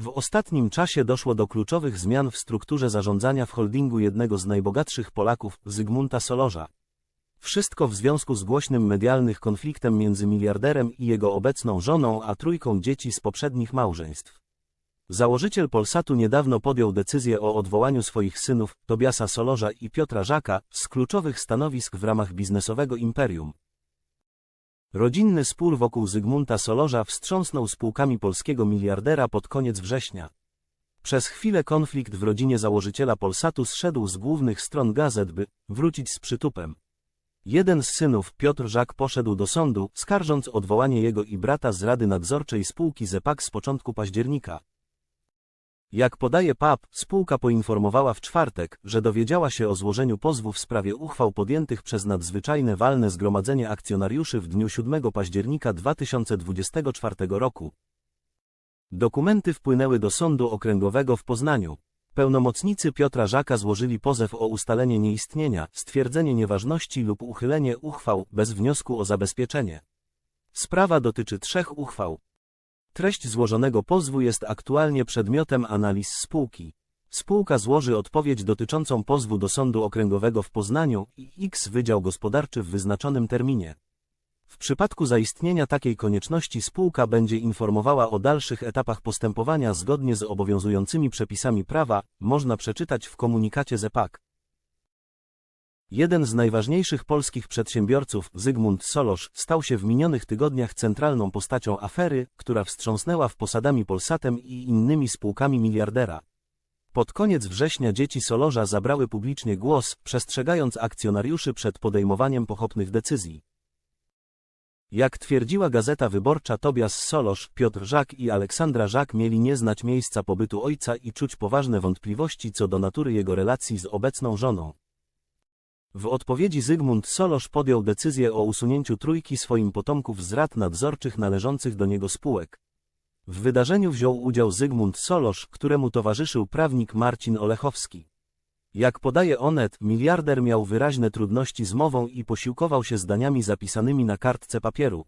W ostatnim czasie doszło do kluczowych zmian w strukturze zarządzania w holdingu jednego z najbogatszych Polaków, Zygmunta Solorza. Wszystko w związku z głośnym medialnych konfliktem między miliarderem i jego obecną żoną, a trójką dzieci z poprzednich małżeństw. Założyciel Polsatu niedawno podjął decyzję o odwołaniu swoich synów, Tobiasa Solorza i Piotra Żaka, z kluczowych stanowisk w ramach biznesowego imperium. Rodzinny spór wokół Zygmunta Solorza wstrząsnął spółkami polskiego miliardera pod koniec września. Przez chwilę konflikt w rodzinie założyciela Polsatu zszedł z głównych stron gazet, by wrócić z przytupem. Jeden z synów, Piotr Żak, poszedł do sądu, skarżąc odwołanie jego i brata z Rady Nadzorczej spółki ZEPAK z początku października. Jak podaje PAP, spółka poinformowała w czwartek, że dowiedziała się o złożeniu pozwu w sprawie uchwał podjętych przez nadzwyczajne walne zgromadzenie akcjonariuszy w dniu 7 października 2024 roku. Dokumenty wpłynęły do Sądu Okręgowego w Poznaniu. Pełnomocnicy Piotra Żaka złożyli pozew o ustalenie nieistnienia, stwierdzenie nieważności lub uchylenie uchwał bez wniosku o zabezpieczenie. Sprawa dotyczy trzech uchwał. Treść złożonego pozwu jest aktualnie przedmiotem analiz spółki. Spółka złoży odpowiedź dotyczącą pozwu do Sądu Okręgowego w Poznaniu i X Wydział Gospodarczy w wyznaczonym terminie. W przypadku zaistnienia takiej konieczności spółka będzie informowała o dalszych etapach postępowania zgodnie z obowiązującymi przepisami prawa, można przeczytać w komunikacie ZEPAK. Jeden z najważniejszych polskich przedsiębiorców, Zygmunt Solosz, stał się w minionych tygodniach centralną postacią afery, która wstrząsnęła w posadami Polsatem i innymi spółkami miliardera. Pod koniec września dzieci Solorza zabrały publicznie głos, przestrzegając akcjonariuszy przed podejmowaniem pochopnych decyzji. Jak twierdziła Gazeta Wyborcza Tobias Solosz, Piotr Żak i Aleksandra Żak mieli nie znać miejsca pobytu ojca i czuć poważne wątpliwości co do natury jego relacji z obecną żoną. W odpowiedzi Zygmunt Solosz podjął decyzję o usunięciu trójki swoim potomków z rad nadzorczych należących do niego spółek. W wydarzeniu wziął udział Zygmunt Solosz, któremu towarzyszył prawnik Marcin Olechowski. Jak podaje Onet, miliarder miał wyraźne trudności z mową i posiłkował się zdaniami zapisanymi na kartce papieru.